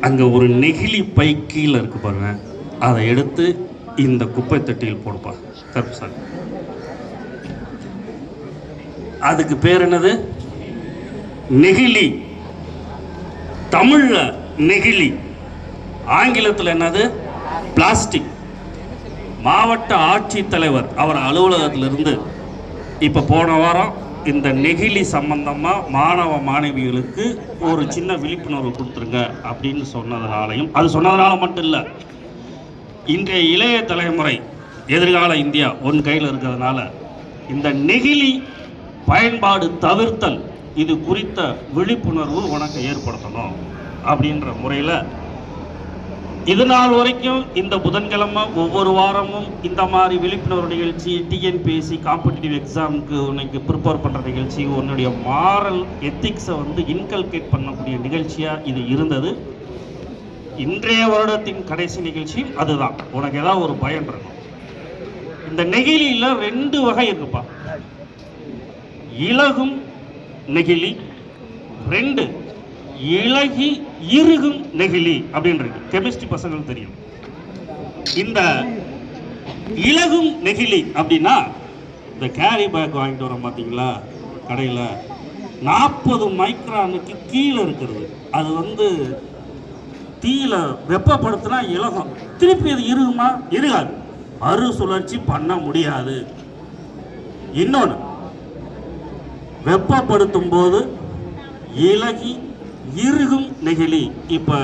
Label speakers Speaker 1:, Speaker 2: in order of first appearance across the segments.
Speaker 1: அங்கே ஒரு நெகிழி பை கீழே இருக்கு பாருங்க. அதை எடுத்து இந்த குப்பை தட்டியில் போடுப்பா கருப்புசாமி அதுக்கு பேர் என்னது? நெகிழி. தமிழில் நெகிழி. ஆங்கிலத்தில் என்னது? பிளாஸ்டிக். மாவட்ட ஆட்சித்தலைவர் அவர் அலுவலகத்திலிருந்து இப்போ போன வாரம் இந்த நெகிழி சம்பந்தமாக மாணவ மாணவிகளுக்கு ஒரு சின்ன விழிப்புணர்வு கொடுத்துருங்க அப்படின்னு சொன்னதுனாலையும் அது சொன்னதுனால மட்டும் இல்லை இன்றைய இளைய தலைமுறை எதிர்கால இந்தியா ஒன் கையில் இருக்கிறதுனால இந்த நெகிழி பயன்பாடு தவிர்த்தல் இது குறித்த விழிப்புணர்வு உனக்கு ஏற்படுத்தணும் அப்படின்ற முறையில் இது நாள் வரைக்கும் இந்த புதன்கிழமை ஒவ்வொரு வாரமும் இந்த மாதிரி விழிப்புணர்வு நிகழ்ச்சி டிஎன்பிஎஸ்சி காம்படிட்டிவ் எக்ஸாமுக்கு உனக்கு ப்ரிப்பேர் பண்ணுற நிகழ்ச்சி உன்னுடைய மாரல் எத்திக்ஸை வந்து இன்கல்கேட் பண்ணக்கூடிய நிகழ்ச்சியாக இது இருந்தது. இன்றைய வருடத்தின் கடைசி நிகழ்ச்சியும் அதுதான். உனக்கு ஏதாவது ஒரு பயம் இருக்கும் இந்த நெகிழியில் ரெண்டு வகை இருக்குப்பா. இலகும் நெகிழி ரெண்டு இலகி இருகும் நெகிழி அப்படின்றது. கெமிஸ்ட்ரி பசங்களுக்கு தெரியும். இந்த இலகும் நெகிழி அப்படின்னா இந்த கேரி பேக் வாங்கிட்டு வரோம் பார்த்தீங்களா கடையில் நாற்பது மைக்ரானுக்கு கீழே இருக்கிறது. அது வந்து தீயில வெப்பப்படுத்தினா இலகும். திருப்பி அது இறுகுமா இறுகாது மறுசுழற்சி பண்ண முடியாது. இன்னொன்று வெப்பப்படுத்தும் போது இலகி இறுகும் நெகிழி. இப்போ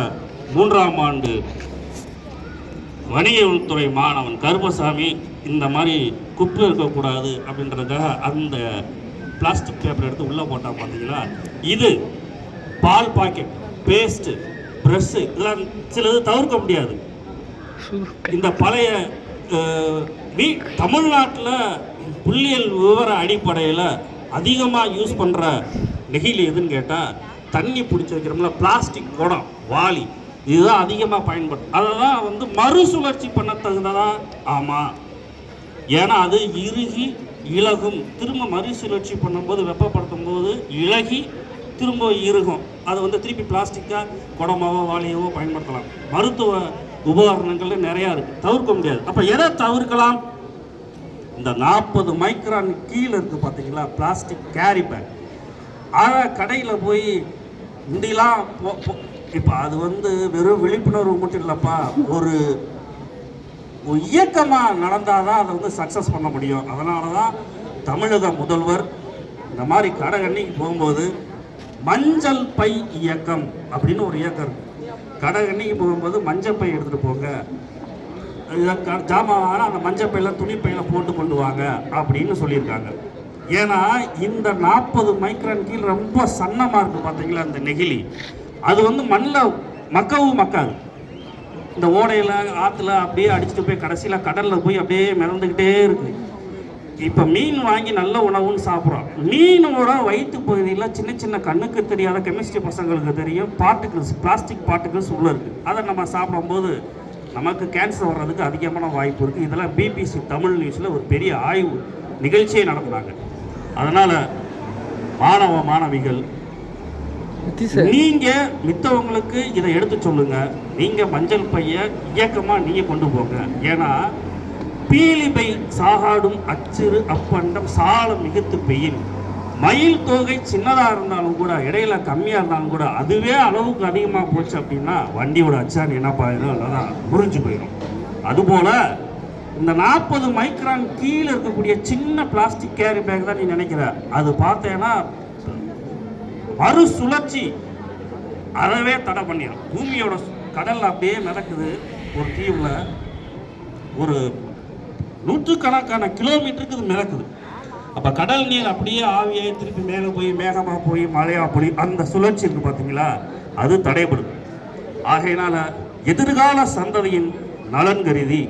Speaker 1: மூன்றாம் ஆண்டு வணிகத்துறை மாணவன் கருப்பசாமி இந்த மாதிரி குப்பை இருக்கக்கூடாது அப்படின்றதுக்காக அந்த பிளாஸ்டிக் பேப்பர் எடுத்து உள்ளே போட்டால் பார்த்தீங்களா இது பால் பாக்கெட் பேஸ்ட்டு ப்ரெஷ்ஷு இதெல்லாம் சிலது தவிர்க்க முடியாது. இந்த பழைய அஹ், வீ தமிழ்நாட்டில் புள்ளியல் விவர அடிப்படையில் அதிகமாக யூஸ் பண்ணுற நெகிழி எதுன்னு கேட்டால் தண்ணி பிடிச்சி வைக்கிறோம்ல பிளாஸ்டிக் குடம் வாளி. இதுதான் அதிகமாக பயன்படும். அதை தான் வந்து மறுசுழற்சி பண்ண தகுந்ததா? ஆமாம் ஏன்னா அது இறுகி இலகும். திரும்ப மறுசுழற்சி பண்ணும்போது வெப்பப்படுத்தும் போது இலகி திரும்ப இறுகும். அது வந்து திருப்பி பிளாஸ்டிக்காக குடமாவோ வாளியவோ பயன்படுத்தலாம். மருத்துவ உபகரணங்கள்ல நிறையா இருக்குது தவிர்க்க முடியாது. அப்போ எதை தவிர்க்கலாம்? இந்த நாற்பது மைக்ரான் கீழே இருக்குது பார்த்தீங்களா பிளாஸ்டிக் கேரி பேக் அதை கடையில் போய் முந்திலாம் இப்போ அது வந்து வெறும் விழிப்புணர்வு மட்டும் இல்லைப்பா. ஒரு இயக்கமாக நடந்தால் தான் அதை வந்து சக்ஸஸ் பண்ண முடியும். அதனால தான் தமிழக முதல்வர் இந்த மாதிரி கடகண்ணிக்கு போகும்போது மஞ்சள் பை இயக்கம் அப்படின்னு ஒரு இயக்கம் இருக்கு. கடகண்ணிக்கு போகும்போது மஞ்சள் பை எடுத்துகிட்டு போங்க. க- ஜாமான் வாங்கினா அந்த மஞ்சள் பையில் துணி பையில் போட்டு கொண்டு வாங்க அப்படின்னு சொல்லியிருக்காங்க. ஏன்னா இந்த நாற்பது மைக்ரான் கீழ் ரொம்ப சன்னமாக இருக்குது பார்த்தீங்களா அந்த நெகிழி? அது வந்து மண்ணில் மக்கவும் மக்காது. இந்த ஓடையில் ஆற்றுல அப்படியே அடிச்சுட்டு போய் கடைசியில் கடலில் போய் அப்படியே மிதந்துக்கிட்டே இருக்கு. இப்போ மீன் வாங்கி நல்ல உணவுன்னு சாப்பிட்றோம். மீனோட வயிற்று பகுதியில் சின்ன சின்ன கண்ணுக்கு தெரியாத கெமிஸ்ட்ரி பசங்களுக்கு தெரியும் பார்ட்டிகிள்ஸ் பிளாஸ்டிக் பார்ட்டிகிள்ஸ் உள்ளே இருக்குது அதை நம்ம சாப்பிடும்போது நமக்கு கேன்சர் வர்றதுக்கு அதிகமான வாய்ப்பு இருக்குது இதெல்லாம் பிபிசி தமிழ் நியூஸில் ஒரு பெரிய ஆய்வு நிகழ்ச்சியை நடத்துனாங்க. அதனால் மாணவ மாணவிகள் நீங்க மித்தவங்களுக்கு இதை எடுத்து சொல்லுங்க. நீங்க மஞ்சள் பைய இயக்கமா நீங்க கொண்டு போங்க. ஏன்னா பீலிபை சாகாடும் அச்சிறு அப்பண்டம் சாலம் மிகுத்து பெய்யின் மயில் தொகை சின்னதா இருந்தாலும் கூட இடையில கம்மியா இருந்தாலும் கூட அதுவே அளவுக்கு அதிகமா போச்சு அப்படின்னா வண்டியோட அச்சாணி என்ன பாயுதோ அதான் முறிஞ்சு போயிடும் அதுபோல இந்த நாற்பது மைக்ரான் கீழே இருக்கக்கூடிய சின்ன பிளாஸ்டிக் கேரி பேக் தான் நீ நினைக்கிற. அது பார்த்தேன்னா மறுசுழற்சி அறவே தடை பண்ணிடும் பூமியோட கடல் அப்படியே மிதக்குது ஒரு தீவில். ஒரு நூற்றுக்கணக்கான கிலோமீட்டருக்கு இது மிதக்குது. அப்போ கடல் நீர் அப்படியே ஆவியாகி திருப்பி மேலே போய் மேகமாக போய் மழையாக போய் அந்த சுழற்சி இருக்கு பார்த்தீங்களா? அது தடைபடுது ஆகையினால எதிர்கால சந்ததியின் நலன் கருதி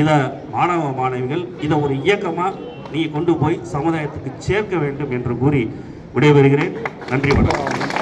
Speaker 1: இதை மாணவ மாணவிகள் இதை ஒரு இயக்கமாக நீ கொண்டு போய் சமுதாயத்துக்கு சேர்க்க வேண்டும் என்று கூறி விடைபெறுகிறேன். நன்றி வணக்கம்.